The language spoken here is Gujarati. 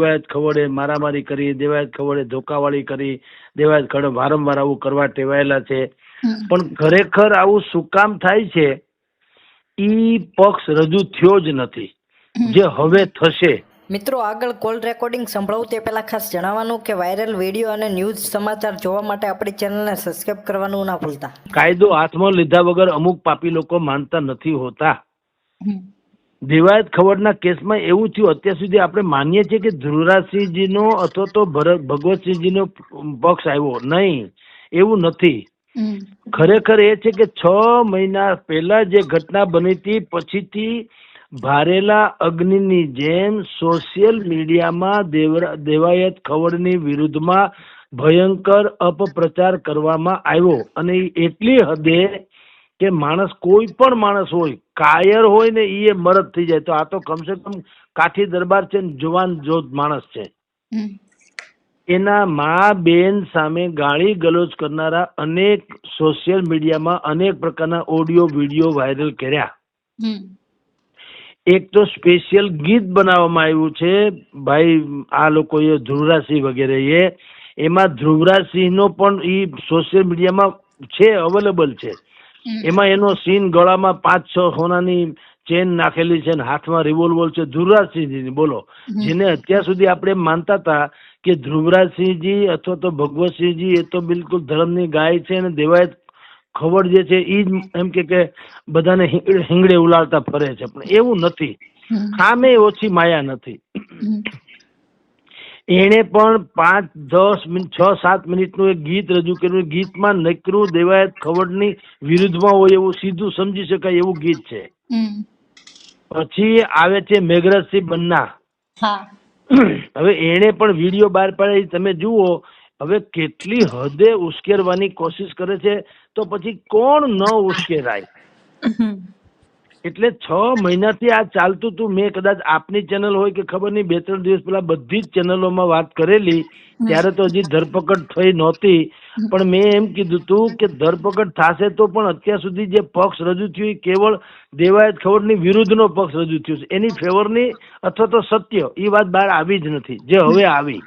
દેવાયત ખવડે મારામારી કરી દેવાયત ખવડે ધોકાવાળી કરી દેવાયત ખવડે વારંવાર આવું કરવા ટેવાયેલા છે. પણ ખરેખર આવું શું કામ થાય છે? ઈ પક્ષ રજૂ થયો જ નથી. જે હવે થશે. મિત્રો આગળ કોલ રેકોર્ડિંગ સંભળાવું તે પહેલાં ખાસ જણાવવાનું કે વાયરલ વીડિયો અને ન્યૂઝ સમાચાર જોવા માટે આપણી ચેનલને સબસ્ક્રાઇબ કરવાનું ના ભૂલતા. કાયદો હાથમાં લીધા વગર અમુક પાપી લોકો માનતા નથી હોતા. દેવાયત ખવડના કેસમાં એવું થયું અત્યાર સુધી આપણે માનીએ છીએ કે ધ્રુવરાજસિંહજીનો અથવા તો ભરત ભગવતસિંહજીનો પક્ષ આવ્યો નહીં એવું નથી. ખરેખર એ છે કે છ મહિના પહેલા જે ઘટના બની હતી પછીથી ભારેલા અગ્નિની જેમ સોશિયલ મીડિયામાં દેવાયત ખવડની વિરુદ્ધમાં ભયંકર અપપ્રચાર કરવામાં આવ્યો. અને એટલી હદે કે માણસ કોઈ પણ માણસ હોય કાયર હોય ને એ મરદ થઈ જાય. તો આ તો કમસે કમ કાઠી દરબાર છે જુવાન જોત માણસ છે. એના મા બેન સામે ગાળી ગલોચ કરનારા અનેક સોશિયલ મીડિયામાં અનેક પ્રકારના ઓડિયો વીડિયો વાયરલ કર્યા. એક તો સ્પેશિયલ ગીત બનાવવામાં આવ્યું છે. ભાઈ આ લોકોએ ધ્રુવરાજસિંહ એ. એમાં ધ્રુવરાજસિંહનો પણ ઈ સોશિયલ મીડિયામાં છે અવેલેબલ છે. એમાં એનો સીન ગળામાં પાંચ છ સોનાની ચેન નાખેલી છે હાથમાં રિવોલ્વર છે. ધ્રુવરાજસિંહજીની બોલો. જેને અત્યાર સુધી આપણે માનતા હતા કે ધ્રુવરાજસિંહજી અથવા તો ભગવતસિંહજી એ તો બિલકુલ ધર્મની ગાય છે અને દેવાયત ખબર જે છે એ જ એમ કે કે બધાને હિંગડે ઉલાળતા ફરે છે. પણ એવું નથી. સામે ઓછી માયા નથી. એણે પણ પાંચ દસ મિનિટ છ સાત મિનિટનું એક ગીત રજૂ કર્યું. ગીતમાં નકરું દેવાયત ખવડની વિરુદ્ધમાં હોય એવું સીધું સમજી શકાય એવું ગીત છે. પછી આવે છે મેઘરાજસિંહ બન્ના. હવે એણે પણ વીડિયો બહાર પાડી. તમે જુઓ હવે કેટલી હદે ઉશ્કેરવાની કોશિશ કરે છે. તો પછી કોણ ન ઉશ્કેરાય. એટલે છ મહિનાથી આ ચાલતું હતું. મેં કદાચ આપની ચેનલ હોય કે ખબર નહીં, બે ત્રણ દિવસ પહેલા બધી જ ચેનલોમાં વાત કરેલી. ત્યારે તો હજી ધરપકડ થઈ નહોતી. પણ મેં એમ કીધું હતું કે ધરપકડ થશે તો પણ અત્યાર સુધી જે પક્ષ રજૂ થયું એ કેવળ દેવાયત વિરુદ્ધ વિરુદ્ધનો પક્ષ રજૂ થયો એની ફેવરની અથવા તો સત્ય એ વાત બહાર આવી જ નથી. જે હવે આવી.